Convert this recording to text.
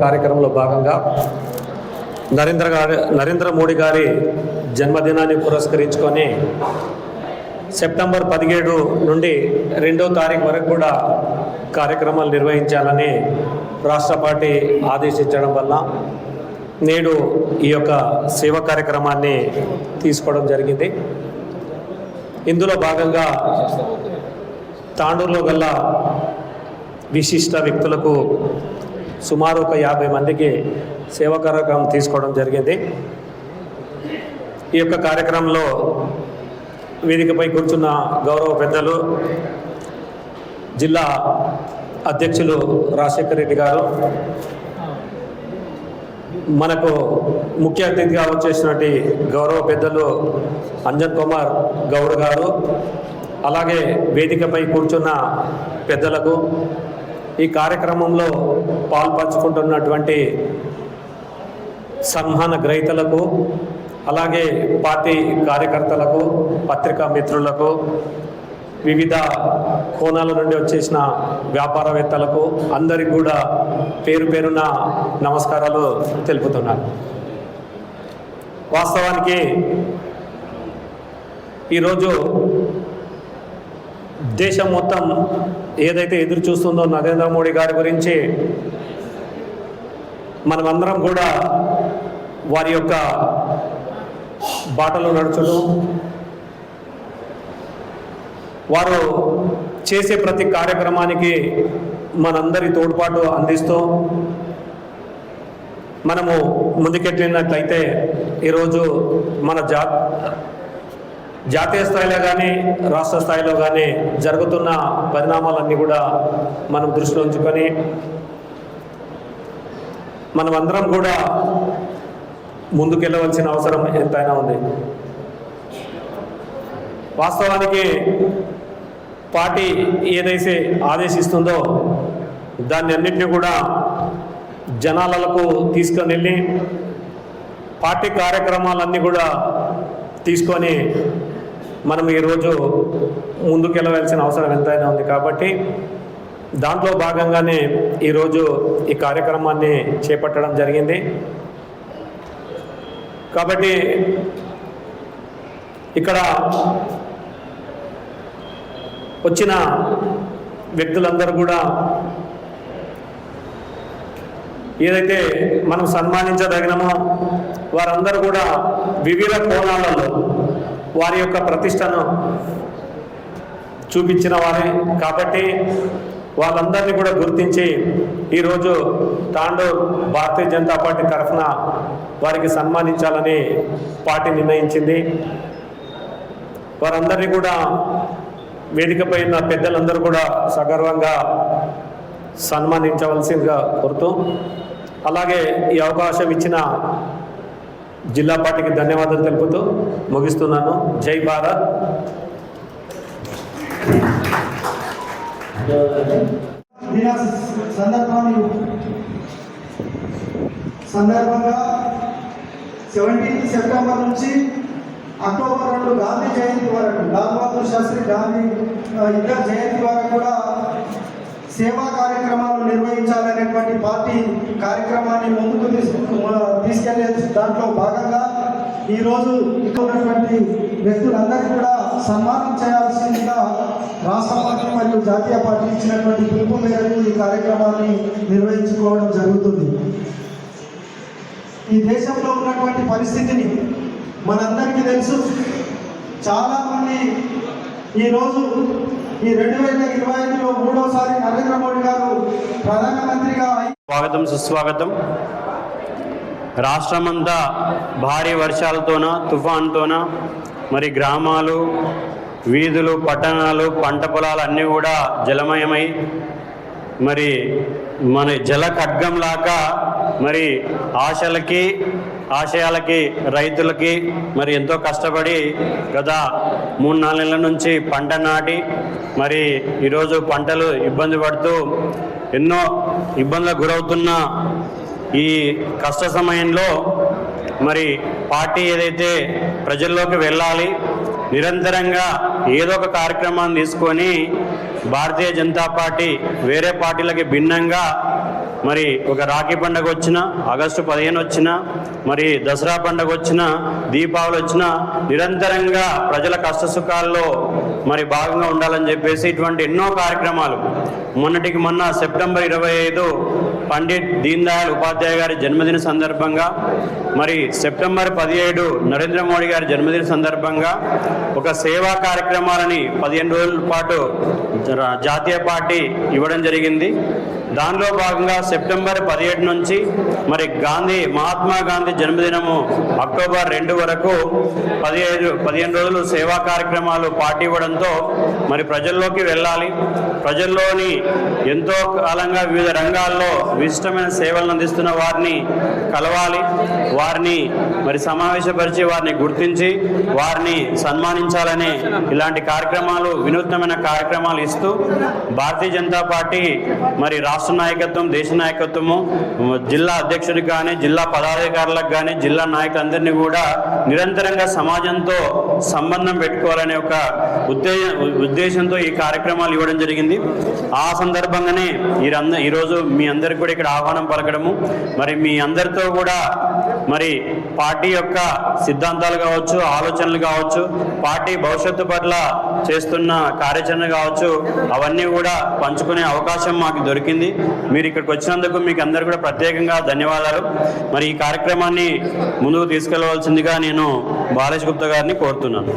కార్యక్రమంలో భాగంగా నరేంద్ర గారి నరేంద్ర మోడీ గారి జన్మదినాన్ని పురస్కరించుకొని సెప్టెంబర్ పదిహేడు నుండి రెండో తారీఖు వరకు కూడా కార్యక్రమాలు నిర్వహించాలని రాష్ట్ర పార్టీ ఆదేశించడం వల్ల నేడు ఈ యొక్క సేవా కార్యక్రమాన్ని తీసుకోవడం జరిగింది. ఇందులో భాగంగా తాండూరులో గల విశిష్ట వ్యక్తులకు సుమారు ఒక యాభై మందికి సేవా కార్యక్రమం తీసుకోవడం జరిగింది. ఈ యొక్క కార్యక్రమంలో వేదికపై కూర్చున్న గౌరవ పెద్దలు జిల్లా అధ్యక్షులు రాజశేఖర రెడ్డి గారు మనకు ముఖ్య అతిథిగా వచ్చేసినటువంటి గౌరవ పెద్దలు అంజన్ కుమార్ గౌడ్ గారు అలాగే వేదికపై కూర్చున్న పెద్దలకు ఈ కార్యక్రమంలో పాల్పంచుకుంటున్నటువంటి సన్మాన గ్రహీతలకు అలాగే పార్టీ కార్యకర్తలకు పత్రికా మిత్రులకు వివిధ కోణాల నుండి వచ్చేసిన వ్యాపారవేత్తలకు అందరికి కూడా పేరు పేరున నమస్కారాలు తెలుపుతున్నాను. వాస్తవానికి ఈరోజు దేశం మొత్తం ఏదైతే ఎదురు చూస్తుందో నరేంద్ర మోడీ గారి గురించి మనమందరం కూడా వారి యొక్క బాటలో నడుచడం వారు చేసే ప్రతి కార్యక్రమానికి మనందరి తోడ్పాటు అందిస్తూ మనము ముందుకెట్టినట్లయితే ఈరోజు మన జా జాతీయ స్థాయిలో కానీ రాష్ట్ర స్థాయిలో కానీ జరుగుతున్న పరిణామాలన్నీ కూడా మనం దృష్టిలో ఉంచుకొని మనమందరం కూడా ముందుకెళ్ళవలసిన అవసరం ఎంతైనా ఉంది. వాస్తవానికి పార్టీ ఏదైతే ఆదేశిస్తుందో దాన్ని అన్నింటినీ కూడా జనాలకు తీసుకొని వెళ్ళి పార్టీ కార్యక్రమాలన్నీ కూడా తీసుకొని మనం ఈరోజు ముందుకెళ్ళవలసిన అవసరం ఎంతైనా ఉంది కాబట్టి దాంట్లో భాగంగానే ఈరోజు ఈ కార్యక్రమాన్ని చేపట్టడం జరిగింది. కాబట్టి ఇక్కడ వచ్చిన వ్యక్తులందరూ కూడా ఏదైతే మనం సన్మానించదగినమో వారందరూ కూడా వివిధ కోణాలలో వారి యొక్క ప్రతిష్టను చూపించిన వారే. కాబట్టి వాళ్ళందరినీ కూడా గుర్తించి ఈరోజు తాండూర్ భారతీయ జనతా పార్టీ తరఫున వారికి సన్మానించాలని పార్టీ నిర్ణయించింది. వారందరినీ కూడా వేదికపై ఉన్న పెద్దలందరూ కూడా సగర్వంగా సన్మానించవలసిందిగా కోరుతూ అలాగే ఈ అవకాశం ఇచ్చిన జిల్లా పార్టీకి ధన్యవాదాలు తెలుపుతూ ముగిస్తున్నాను. జై భారత్. సందర్భాన్ని సందర్భంగా సెవెంటీన్త్ సెప్టెంబర్ నుంచి అక్టోబర్ రెండు గాంధీ జయంతి వరకు లాల్ బహదూర్ శాస్త్రి గాంధీ ఇద్దరు జయంతి వరకు కూడా సేవా కార్యక్రమాలు నిర్వహించాలనేటువంటి పార్టీ కార్యక్రమాన్ని ముందుకు తీసుకెళ్ళే దాంట్లో భాగంగా ఈరోజు ఇక్కడ ఉన్నటువంటి వ్యక్తులందరికీ కూడా సన్మానం చేయాల్సిందిగా రాష్ట్ర పార్టీ మరియు జాతీయ పార్టీ ఇచ్చినటువంటి పిలుపు మేరకు ఈ కార్యక్రమాన్ని నిర్వహించుకోవడం జరుగుతుంది. ఈ దేశంలో ఉన్నటువంటి పరిస్థితిని మనందరికీ తెలుసు. చాలామంది ఈరోజు ఈ రెండు వేల ఇరవై ఐదులో మూడోసారి నరేంద్ర మోడీ గారు ప్రధానమంత్రిగా స్వాగతం సుస్వాగతం. రాష్ట్రమంతా భారీ వర్షాలతోన తుఫాన్తోన మరి గ్రామాలు వీధులు పట్టణాలు పంట పొలాలు అన్నీ కూడా జలమయమై మరి మన జల ఖడ్గంలాగా మరి ఆశలకి ఆశయాలకి రైతులకి మరి ఎంతో కష్టపడి గత మూడు నాలుగు నెలల నుంచి పంట నాటి మరి ఈరోజు పంటలు ఇబ్బంది పడుతూ ఎన్నో ఇబ్బందులకు గురవుతున్న ఈ కష్ట సమయంలో మరి పార్టీ ఏదైతే ప్రజల్లోకి వెళ్ళాలి నిరంతరంగా ఏదో ఒక కార్యక్రమాన్ని తీసుకొని భారతీయ జనతా పార్టీ వేరే పార్టీలకి భిన్నంగా మరి ఒక రాఖీ పండగ వచ్చినా ఆగస్టు పదిహేను వచ్చినా మరి దసరా పండగ వచ్చినా దీపావళి వచ్చినా నిరంతరంగా ప్రజల కష్టసుఖాల్లో మరి భాగంగా ఉండాలని చెప్పేసి ఇటువంటి ఎన్నో కార్యక్రమాలు. మొన్నటికి మొన్న సెప్టెంబర్ ఇరవై ఐదు పండిట్ దీన్ దయాళ్ ఉపాధ్యాయ గారి జన్మదిన సందర్భంగా మరి సెప్టెంబర్ పదిహేడు నరేంద్ర మోడీ గారి జన్మదిన సందర్భంగా ఒక సేవా కార్యక్రమాలని పదిహేను రోజుల పాటు జాతీయ పార్టీ ఇవ్వడం జరిగింది. దానిలో భాగంగా సెప్టెంబర్ పదిహేడు నుంచి మరి గాంధీ మహాత్మా గాంధీ జన్మదినము అక్టోబర్ రెండు వరకు పదిహేడు పదిహేను రోజులు సేవా కార్యక్రమాలు పార్టీ ఇవ్వడంతో మరి ప్రజల్లోకి వెళ్ళాలి. ప్రజల్లోని ఎంతో కాలంగా వివిధ రంగాల్లో విశిష్టమైన సేవలను అందిస్తున్న వారిని కలవాలి. వారిని మరి సమావేశపరిచి వారిని గుర్తించి వారిని సన్మానించాలనే ఇలాంటి కార్యక్రమాలు వినూత్నమైన కార్యక్రమాలు ఇస్తూ భారతీయ జనతా పార్టీ మరి రాష్ట్ర రాష్ట్ర నాయకత్వం దేశ నాయకత్వము జిల్లా అధ్యక్షుడికి కానీ జిల్లా పదాధికారులకు కానీ జిల్లా నాయకులందరినీ కూడా నిరంతరంగా సమాజంతో సంబంధం పెట్టుకోవాలనే ఒక ఉద్దేశ ఉద్దేశంతో ఈ కార్యక్రమాలు ఇవ్వడం జరిగింది. ఆ సందర్భంగానే ఈరంద ఈరోజు మీ అందరికి కూడా ఇక్కడ ఆహ్వానం పలకడము. మరి మీ అందరితో కూడా మరి పార్టీ యొక్క సిద్ధాంతాలు కావచ్చు ఆలోచనలు కావచ్చు పార్టీ భవిష్యత్తు పట్ల చేస్తున్న కార్యాచరణ కావచ్చు అవన్నీ కూడా పంచుకునే అవకాశం మాకు దొరికింది. మీరు ఇక్కడికి వచ్చినందుకు మీకు అందరు కూడా ప్రత్యేకంగా ధన్యవాదాలు. మరి ఈ కార్యక్రమాన్ని ముందుకు తీసుకెళ్ళవలసిందిగా నేను బాలేష్ గుప్తా గారిని కోరుతున్నాను.